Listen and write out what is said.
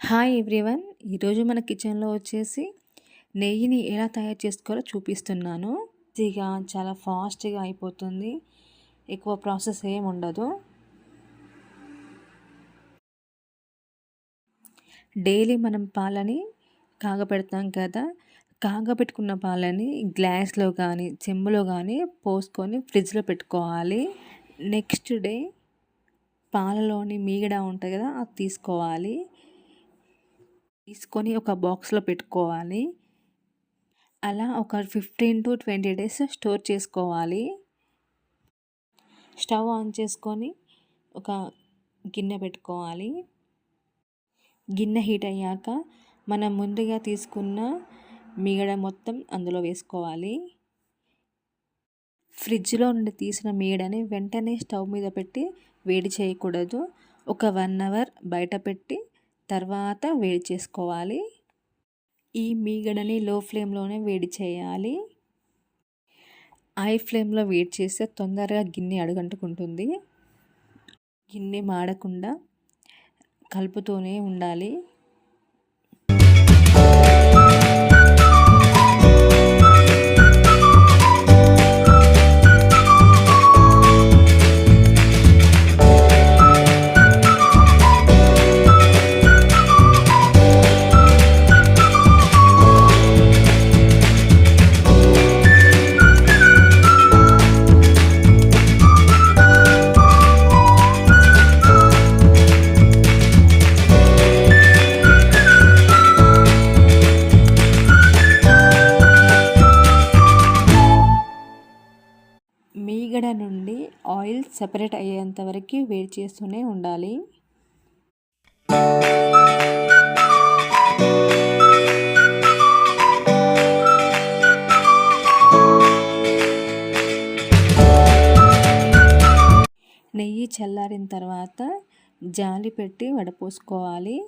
Hi everyone. ఈరోజు మన కిచెన్లో వచ్చేసి నెయ్యిని ఎలా తయారు చేసుకోవాలో చూపిస్తున్నాను. ఈజీగా చాలా ఫాస్ట్గా అయిపోతుంది. ఎక్కువ ప్రాసెస్ ఏం ఉండదు. డైలీ మనం పాలని కాగపెడతాం కదా. కాగబెట్టుకున్న పాలని గ్లాస్లో కానీ చెంబులో కానీ పోసుకొని ఫ్రిడ్జ్లో పెట్టుకోవాలి. నెక్స్ట్ డే పాలలోని మీగడ ఉంటుంది కదా అది తీసుకోవాలి. తీసుకొని ఒక బాక్స్లో పెట్టుకోవాలి. అలా ఒక fifteen to twenty days store చేసుకోవాలి. స్టవ్ ఆన్ చేసుకొని ఒక గిన్నె పెట్టుకోవాలి. గిన్నె హీట్ అయ్యాక మనం ముందుగా తీసుకున్న మీగడ మొత్తం అందులో వేసుకోవాలి. ఫ్రిడ్జ్లో నుండి తీసిన మీగడని వెంటనే స్టవ్ మీద పెట్టి వేడి చేయకూడదు. ఒక వన్ అవర్ బయట పెట్టి తర్వాత వేడి చేసుకోవాలి. ఈ మీగడని లో ఫ్లేమ్లోనే వేడి చేయాలి. హై ఫ్లేమ్లో వేడి చేస్తే తొందరగా గిన్నె అడుగంటుకుంటుంది. గిన్నె మాడకుండా కలుపుతూనే ఉండాలి. మీగడ నుండి ఆయిల్ సెపరేట్ అయ్యేంత వరకు వేడి చేస్తూనే ఉండాలి. నెయ్యి చల్లారిన తర్వాత జాలి పెట్టి వడపోసుకోవాలి.